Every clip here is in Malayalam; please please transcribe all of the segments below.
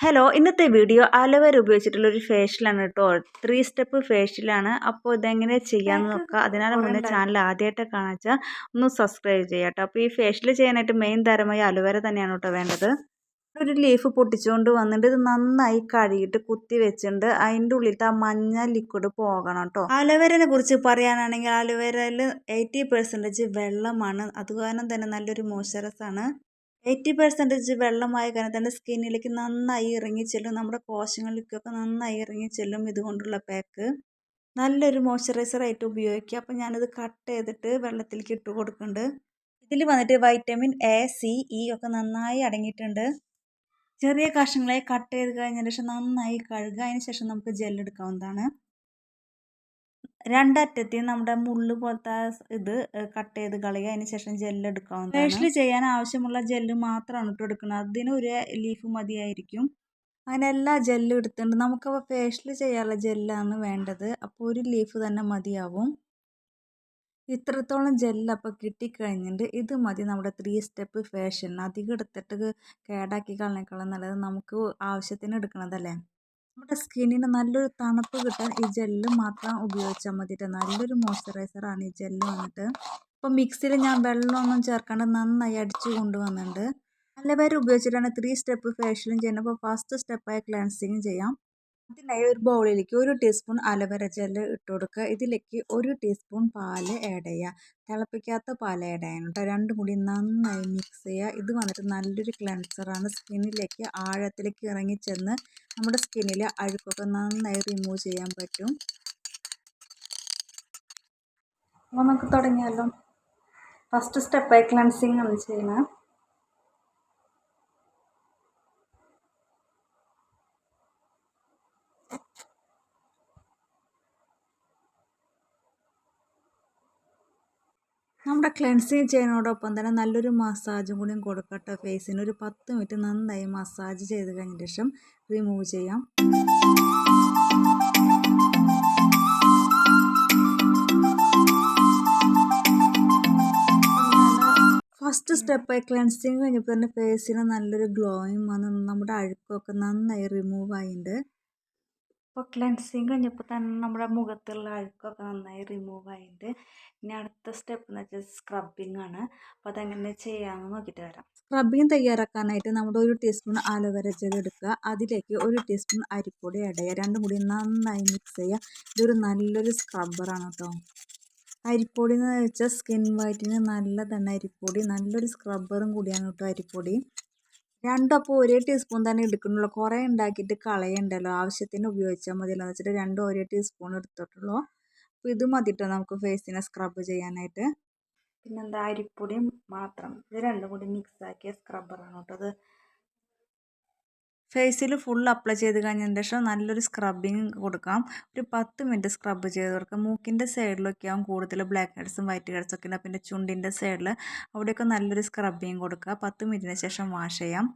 ഹലോ ഇന്നത്തെ വീഡിയോ അലവർ ഉപയോഗിച്ചിട്ടുള്ള ഒരു ഫേഷ്യലാണ് കേട്ടോ ത്രീ സ്റ്റെപ്പ് ഫേഷ്യലാണ് അപ്പോൾ ഇതെങ്ങനെ ചെയ്യാമെന്ന് നോക്കാം. അതിനാണ് മുന്നേ ചാനൽ ആദ്യമായിട്ട് കാണിച്ചാൽ ഒന്ന് സബ്സ്ക്രൈബ് ചെയ്യാം കേട്ടോ അപ്പോൾ ഈ ഫേഷ്യൽ ചെയ്യാനായിട്ട് മെയിൻ തരമായി അലവര തന്നെയാണ് കേട്ടോ വേണ്ടത്. ഒരു ലീഫ് പൊട്ടിച്ചുകൊണ്ട് വന്നിട്ട് ഇത് നന്നായി കഴുകിയിട്ട് കുത്തി വെച്ചിട്ടുണ്ട്. അതിന്റെ ഉള്ളിലത്തെ ആ മഞ്ഞ ലിക്വിഡ് പോകണം കേട്ടോ അലോവേരനെ കുറിച്ച് പറയാനാണെങ്കിൽ അലോവേരയിൽ എയ്റ്റി പെർസെന്റേജ് വെള്ളമാണ്. അതുകാരണം തന്നെ നല്ലൊരു മോയ്സ്ചറൈസ് ആണ്. എയ്റ്റി പെർസെന്റേജ് വെള്ളമായ കാരണം തന്നെ സ്കിന്നിലേക്ക് നന്നായി ഇറങ്ങിച്ചെല്ലും നമ്മുടെ കോശങ്ങളിലേക്കൊക്കെ നന്നായി ഇറങ്ങി ഇറങ്ങിച്ചെല്ലും ഇതുകൊണ്ടുള്ള പാക്ക് നല്ലൊരു മോയ്സ്ചറൈസർ ആയിട്ട് ഉപയോഗിക്കുക. അപ്പോൾ ഞാനിത് കട്ട് ചെയ്തിട്ട് വെള്ളത്തിലേക്ക് ഇട്ട് കൊടുക്കുന്നുണ്ട്. ഇതിൽ വന്നിട്ട് വൈറ്റമിൻ എ സി ഇ ഒക്കെ നന്നായി അടങ്ങിയിട്ടുണ്ട്. ചെറിയ കഷ്ണങ്ങളായി കട്ട് ചെയ്ത് കഴിഞ്ഞതിന് ശേഷം നന്നായി കഴുകുക. അതിന് ശേഷം നമുക്ക് ജെല്ലെടുക്കാവുന്നതാണ് രണ്ടറ്റത്തെയും നമ്മുടെ മുള്ള് പോലത്തെ ഇത് കട്ട് ചെയ്ത് കളയുക. അതിന് ശേഷം ജെല്ല് എടുക്കാവുന്നതാണ് ഫേഷ്യൽ ചെയ്യാൻ ആവശ്യമുള്ള ജെല്ല് മാത്രമാണ് ഇട്ട് എടുക്കുന്നത് അതിന് ഒരു ലീഫ് മതിയായിരിക്കും. അങ്ങനെ എല്ലാ ജെല്ലും എടുത്തിട്ടുണ്ട്. നമുക്കപ്പോൾ ഫേഷ്യൽ ചെയ്യാനുള്ള ജെല്ലാണ് വേണ്ടത്. അപ്പോൾ ഒരു ലീഫ് തന്നെ മതിയാവും. ഇത്രത്തോളം ജെല്ല് അപ്പോൾ കിട്ടിക്കഴിഞ്ഞിട്ട് ഇത് മതി നമ്മുടെ ത്രീ സ്റ്റെപ്പ് ഫേഷ്യൽ അധികം എടുത്തിട്ട് കേടാക്കി കളഞ്ഞേക്കാളും നല്ലത് നമുക്ക് ആവശ്യത്തിന് എടുക്കണതല്ലേ? നമ്മുടെ സ്കിന്നിന് നല്ലൊരു തണുപ്പ് കിട്ടാൻ ഈ ജെല്ല് മാത്രം ഉപയോഗിച്ചാൽ മതിയിട്ട് നല്ലൊരു മോയ്സ്ചറൈസറാണ് ഈ ജെല്ല് വന്നിട്ട്. അപ്പോൾ മിക്സിയിൽ ഞാൻ വെള്ളമൊന്നും ചേർക്കാണ്ട് നന്നായി അടിച്ചു കൊണ്ടുവന്നിട്ടുണ്ട്. നല്ല പേര് ഉപയോഗിച്ചിട്ടാണ് ത്രീ സ്റ്റെപ്പ് ഫേഷ്യലും ചെയ്യുന്നത്. അപ്പോൾ ഫസ്റ്റ് സ്റ്റെപ്പായി ക്ലൻസിങ് ചെയ്യാം. അതിനായി ഒരു ബൗളിലേക്ക് ഒരു ടീസ്പൂൺ അലവര ജെല്ല് ഇട്ട് കൊടുക്കുക. ഇതിലേക്ക് ഒരു ടീസ്പൂൺ പാൽ ആഡ് ചെയ്യുക. തിളപ്പിക്കാത്ത പാൽ ആഡ് ചെയ്യണം കേട്ടോ. രണ്ടും കൂടി നന്നായി മിക്സ് ചെയ്യുക. ഇത് വന്നിട്ട് നല്ലൊരു ക്ലെൻസറാണ് സ്കിന്നിലേക്ക് ആഴത്തിലേക്ക് ഇറങ്ങി ചെന്ന് നമ്മുടെ സ്കിന്നിലെ അഴുക്കൊക്കെ നന്നായി റിമൂവ് ചെയ്യാൻ പറ്റും. അപ്പോൾ നമുക്ക് തുടങ്ങിയാലോ. ഫസ്റ്റ് സ്റ്റെപ്പായി ക്ലൻസിങ് ആണ് ചെയ്യുന്നത്. നമ്മുടെ ക്ലെൻസിങ് ചെയ്യുന്നതോടൊപ്പം തന്നെ നല്ലൊരു മസാജും കൂടിയും കൊടുക്കട്ടെ. ഫേസിന് ഒരു പത്ത് മിനിറ്റ് നന്നായി മസാജ് ചെയ്ത് കഴിഞ്ഞ ശേഷം റിമൂവ് ചെയ്യാം. ഫസ്റ്റ് സ്റ്റെപ്പായി ക്ലെൻസിങ് കഴിഞ്ഞപ്പോൾ തന്നെ ഫേസിന് നല്ലൊരു ഗ്ലോയും വന്ന് നമ്മുടെ അഴുക്കൊക്കെ നന്നായി റിമൂവ് ആയിട്ടുണ്ട്. അപ്പോൾ ക്ലെൻസിങ് കഴിഞ്ഞപ്പോൾ തന്നെ നമ്മുടെ മുഖത്തുള്ള അഴുക്കൊക്കെ നന്നായി റിമൂവ് ആയിട്ട് ഇനി അടുത്ത സ്റ്റെപ്പ് എന്ന് വെച്ചാൽ സ്ക്രബിങ് ആണ്. അപ്പോൾ അതെങ്ങനെ ചെയ്യാമെന്ന് നോക്കിയിട്ട് വരാം. സ്ക്രബിങ് തയ്യാറാക്കാനായിട്ട് നമ്മൾ ഒരു ടീസ്പൂൺ ആലോവേര ജെൽ എടുക്കുക. അതിലേക്ക് ഒരു ടീസ്പൂൺ അരിപ്പൊടി ആഡ് രണ്ടും കൂടി നന്നായി മിക്സ് ചെയ്യുക. ഇതൊരു നല്ലൊരു സ്ക്രബ്ബറാണ് കേട്ടോ അരിപ്പൊടി എന്ന് വെച്ചാൽ സ്കിൻ വൈറ്റിന് നല്ലതാണ് അരിപ്പൊടി നല്ലൊരു സ്ക്രബ്ബറും കൂടിയാണ് കേട്ടോ അരിപ്പൊടി. രണ്ടും അപ്പോൾ ഒരേ ടീസ്പൂൺ തന്നെ എടുക്കുന്നുള്ളൂ. കുറേ ഉണ്ടാക്കിയിട്ട് കളയണ്ടല്ലോ. ആവശ്യത്തിന് ഉപയോഗിച്ചാൽ മതിയല്ലോ. എന്ന് വെച്ചിട്ട് രണ്ടും ഒരേ ടീസ്പൂൺ എടുത്തിട്ടുള്ളൂ. അപ്പോൾ ഇത് മതിട്ടോ നമുക്ക് ഫേസിനെ സ്ക്രബ് ചെയ്യാനായിട്ട്. പിന്നെന്താ അരിപ്പൊടിയും മാത്രം. ഇത് രണ്ടും കൂടി മിക്സാക്കിയ സ്ക്രബ്ബറാണ് കേട്ടോ. അത് ഫേസിൽ ഫുൾ അപ്ലൈ ചെയ്ത് കഴിഞ്ഞതിന് ശേഷം നല്ലൊരു സ്ക്രബിങ് കൊടുക്കാം. ഒരു പത്ത് മിനിറ്റ് സ്ക്രബ് ചെയ്ത് കൊടുക്കാം. മൂക്കിന്റെ സൈഡിലൊക്കെ ആവും കൂടുതൽ ബ്ലാക്ക് ഹെഡ്സും വൈറ്റ് ഹെഡ്സും ഒക്കെ പിന്നെ ചുണ്ടിന്റെ സൈഡിൽ അവിടെയൊക്കെ നല്ലൊരു സ്ക്രബിങ് കൊടുക്കുക. പത്ത് മിനിറ്റിന് ശേഷം വാഷ് ചെയ്യാം.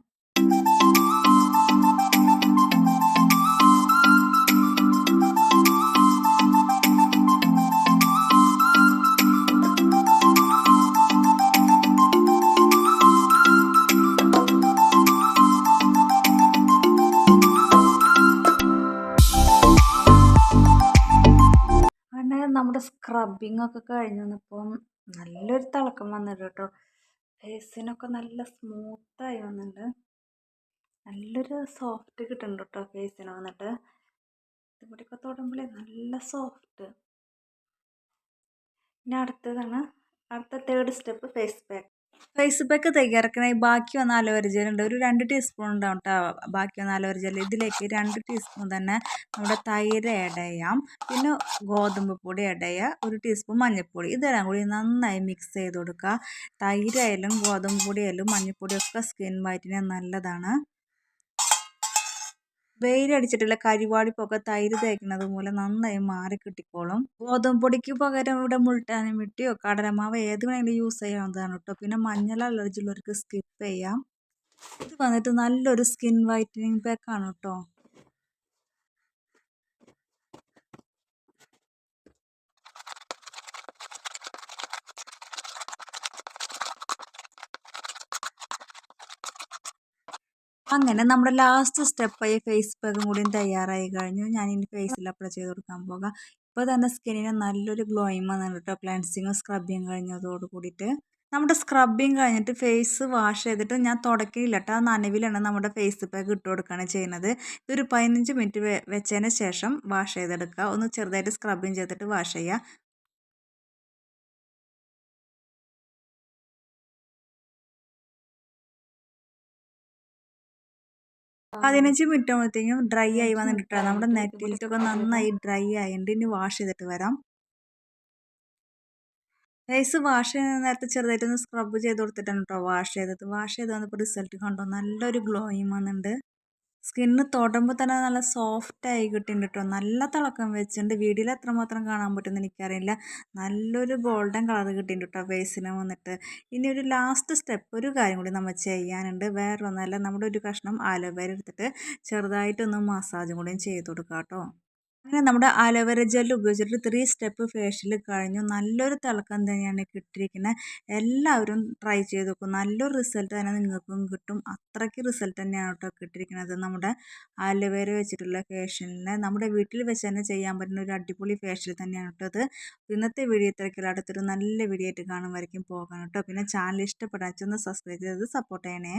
നമ്മുടെ സ്ക്രബിങ് ഒക്കെ കഴിഞ്ഞ് വന്നപ്പം നല്ലൊരു തിളക്കം വന്നിട്ട് കേട്ടോ ഫേസിനൊക്കെ നല്ല സ്മൂത്തായി വന്നിട്ടുണ്ട്. നല്ലൊരു സോഫ്റ്റ് കിട്ടുന്നുണ്ട് കേട്ടോ ഫേസിന് വന്നിട്ട്. ഇവിടെയൊക്കെ തൊടുമ്പോഴേ നല്ല സോഫ്റ്റ് ഇനി അടുത്തതാണ് അടുത്ത third step face pack face pack തയ്യാറാക്കണേ ബാക്കി വന്ന അലോവേര ഉണ്ട്. ഒരു രണ്ട് ടീസ്പൂൺ ഉണ്ടാവും കേട്ടോ ബാക്കി വന്ന അലോവേര ഇതിലേക്ക് രണ്ട് ടീസ്പൂൺ തന്നെ നമ്മുടെ തൈര് ആഡ് ചെയ്യാം. പിന്നെ ഗോതമ്പ് പൊടി ആഡ് ചെയ്യുക ഒരു ടീസ്പൂൺ മഞ്ഞൾപ്പൊടി. ഇതെല്ലാം കൂടി നന്നായി മിക്സ് ചെയ്ത് കൊടുക്കുക. തൈരായാലും ഗോതമ്പ് പൊടിയായാലും മഞ്ഞൾപ്പൊടിയൊക്കെ സ്കിൻ വൈറ്റിന് നല്ലതാണ്. വെയിലടിച്ചിട്ടുള്ള കരിവാളിപ്പൊക്കെ തൈര് തേക്കുന്നത് മൂലം നന്നായി മാറി കിട്ടിക്കോളും. ഗോതമ്പ് പൊടിക്ക് പകരം ഇവിടെ മുൾട്ടാനും മിട്ടിയോ കടലമാവ് ഏത് വേണമെങ്കിലും യൂസ് ചെയ്യാവുന്നതാണ് കേട്ടോ പിന്നെ മഞ്ഞൾ അലർജി ഉള്ളവർക്ക് സ്കിപ്പ് ചെയ്യാം. ഇത് വന്നിട്ട് നല്ലൊരു സ്കിൻ വൈറ്റനിങ് പാക്കാണ് കേട്ടോ അങ്ങനെ നമ്മുടെ ലാസ്റ്റ് സ്റ്റെപ്പായി ഫേസ് പാക്കും കൂടിയും തയ്യാറായി കഴിഞ്ഞു. ഞാൻ ഇനി ഫേസിൽ അപ്ലൈ ചെയ്ത് കൊടുക്കാൻ പോകാം. ഇപ്പോൾ തന്നെ സ്കിന്നിന് നല്ലൊരു ഗ്ലോയിങ് വന്നിട്ട് കേട്ടോ ക്ലൻസിങ്ങും സ്ക്രബിങ് കഴിഞ്ഞതോട് കൂടിയിട്ട്. നമ്മുടെ സ്ക്രബിങ് കഴിഞ്ഞിട്ട് ഫേസ് വാഷ് ചെയ്തിട്ട് ഞാൻ തുടക്കില്ല കേട്ടോ ആ നനവിലാണ് നമ്മുടെ ഫേസ് പാക്ക് ഇട്ട് കൊടുക്കുകയാണ് ചെയ്യുന്നത്. ഇതൊരു പതിനഞ്ച് മിനിറ്റ് വെച്ചതിന് ശേഷം വാഷ് ചെയ്തെടുക്കുക. ഒന്ന് ചെറുതായിട്ട് സ്ക്രബിങ് ചെയ്തിട്ട് വാഷ് ചെയ്യുക. പതിനഞ്ച് മിനിറ്റ് ആകുമ്പോഴത്തേക്കും ഡ്രൈ ആയി വന്നിട്ടാണ് നമ്മുടെ നെറ്റിലൊക്കെ നന്നായി ഡ്രൈ ആയിട്ടുണ്ട്. ഇനി വാഷ് ചെയ്തിട്ട് വരാം. ഫേസ് വാഷ് ചെയ്യുന്ന നേരത്തെ ചെറുതായിട്ടൊന്ന് സ്ക്രബ് ചെയ്ത് കൊടുത്തിട്ടാണ് കേട്ടോ വാഷ് ചെയ്തത്. വാഷ് ചെയ്ത് വന്നപ്പോൾ റിസൾട്ട് കണ്ടോ? നല്ലൊരു ഗ്ലോയും വന്നിട്ടുണ്ട്. സ്കിന്ന് തൊടുമ്പോൾ തന്നെ നല്ല സോഫ്റ്റ് ആയി കിട്ടിയിട്ടുണ്ട് കേട്ടോ നല്ല തിളക്കം വെച്ചിട്ടുണ്ട്. വീഡിയോയിൽ എത്രമാത്രം കാണാൻ പറ്റുമെന്ന് എനിക്കറിയില്ല. നല്ലൊരു ഗോൾഡൻ കളർ കിട്ടിയിട്ടുണ്ട് കേട്ടോ ഫേസിന് വന്നിട്ട്. ഇനി ഒരു ലാസ്റ്റ് സ്റ്റെപ്പ് ഒരു കാര്യം കൂടി നമ്മൾ ചെയ്യാനുണ്ട്. വേറെ ഒന്നല്ല നമ്മുടെ ഒരു കഷ്ണം ആലോവേര എടുത്തിട്ട് ചെറുതായിട്ടൊന്ന് മസാജും കൂടിയും ചെയ്ത് കൊടുക്കാം കേട്ടോ അങ്ങനെ നമ്മുടെ അലോവേര ജെൽ ഉപയോഗിച്ചിട്ട് ത്രീ സ്റ്റെപ്പ് ഫേഷ്യൽ കഴിഞ്ഞു. നല്ലൊരു തിളക്കം തന്നെയാണ് കിട്ടിയിരിക്കുന്നത്. എല്ലാവരും ട്രൈ ചെയ്ത് നോക്കും. നല്ലൊരു റിസൾട്ട് തന്നെ നിങ്ങൾക്കും കിട്ടും. അത്രയ്ക്ക് റിസൾട്ട് തന്നെയാണ് കേട്ടോ കിട്ടിയിരിക്കുന്നത് നമ്മുടെ അലോവേര വെച്ചിട്ടുള്ള ഫേഷ്യലിന് നമ്മുടെ വീട്ടിൽ വെച്ച് തന്നെ ചെയ്യാൻ പറ്റുന്ന ഒരു അടിപൊളി ഫേഷ്യൽ തന്നെയാണ് കേട്ടോ അത് ഇന്നത്തെ വീഡിയോ ഇത്രയ്ക്കുള്ള. അടുത്തൊരു നല്ല വീഡിയോ ആയിട്ട് കാണുമായിരിക്കും പോകാൻ കേട്ടോ. പിന്നെ ചാനൽ ഇഷ്ടപ്പെടാൻ ഒന്ന് സബ്സ്ക്രൈബ് ചെയ്ത് സപ്പോർട്ട് ചെയ്യണേ.